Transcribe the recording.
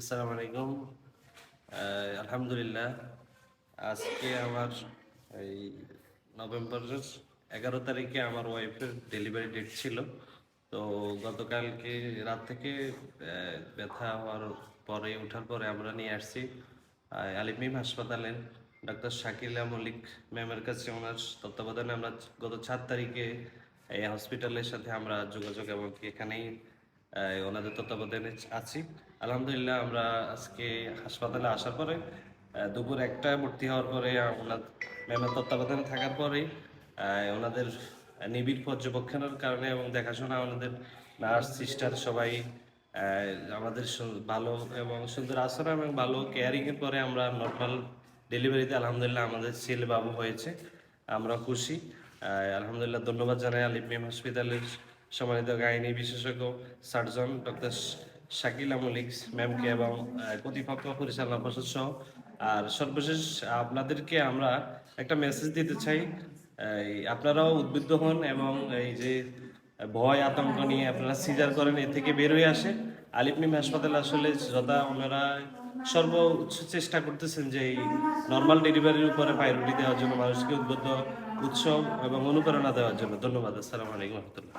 আসসালামু আলাইকুম। আলহামদুলিল্লাহ, আজকে আমার এই নভেম্বরের এগারো তারিখে আমার ওয়াইফের ডেলিভারি ডেট ছিল। তো গতকালকে রাত থেকে ব্যথা হওয়ার পরে ওঠার পরে আমরা নিয়ে আসছি আলিমিম হাসপাতালে ডক্টর শাকিলা মল্লিক ম্যামের কাছে ওনার তত্ত্বাবধানে আমরা গত চার তারিখে এই হসপিটালের সাথে আমরা যোগাযোগ এবং এখানেই ওনাদের তত্ত্বাবধানে আছি। আলহামদুলিল্লাহ আমরা আজকে হাসপাতালে আসার পরে দুপুর একটা ভর্তি হওয়ার পরে ওনার ম্যামের তত্ত্বাবধানে থাকার পরে ওনাদের নিবিড় পর্যবেক্ষণের কারণে এবং দেখাশোনা ওনাদের নার্স, সিস্টার সবাই আমাদের ভালো এবং সুন্দর আচরণ এবং ভালো কেয়ারিংয়ের পরে আমরা নর্মাল ডেলিভারিতে আলহামদুলিল্লাহ আমাদের ছেলে বাবু হয়েছে। আমরা খুশি। আলহামদুলিল্লাহ ধন্যবাদ জানাই আলিফ মিম হসপিটালের সম্মানিত গাইনি বিশেষজ্ঞ সার্জন ডক্টর শাকিলা মলিক ম্যামকে এবং কর্তৃপক্ষ পরিচালনা পরিষদ সহ। আর সর্বশেষ আপনাদেরকে আমরা একটা মেসেজ দিতে চাই। আপনারাও উদ্বুদ্ধ হন এবং এই যে ভয়, আতঙ্ক নিয়ে আপনারা সিজার করেন, এ থেকে বের হয়ে আসে আলিপনিম হাসপাতালে আসলে যথা ওনারা সর্বোচ্চ চেষ্টা করতেছেন যে এই নর্মাল ডেলিভারির উপরে প্রায়োরিটি দেওয়ার জন্য মানুষকে উদ্বুদ্ধ উৎসব এবং অনুপ্রেরণা দেওয়ার জন্য। ধন্যবাদ। আসসালামু আলাইকুম রহমতুল্লাহ।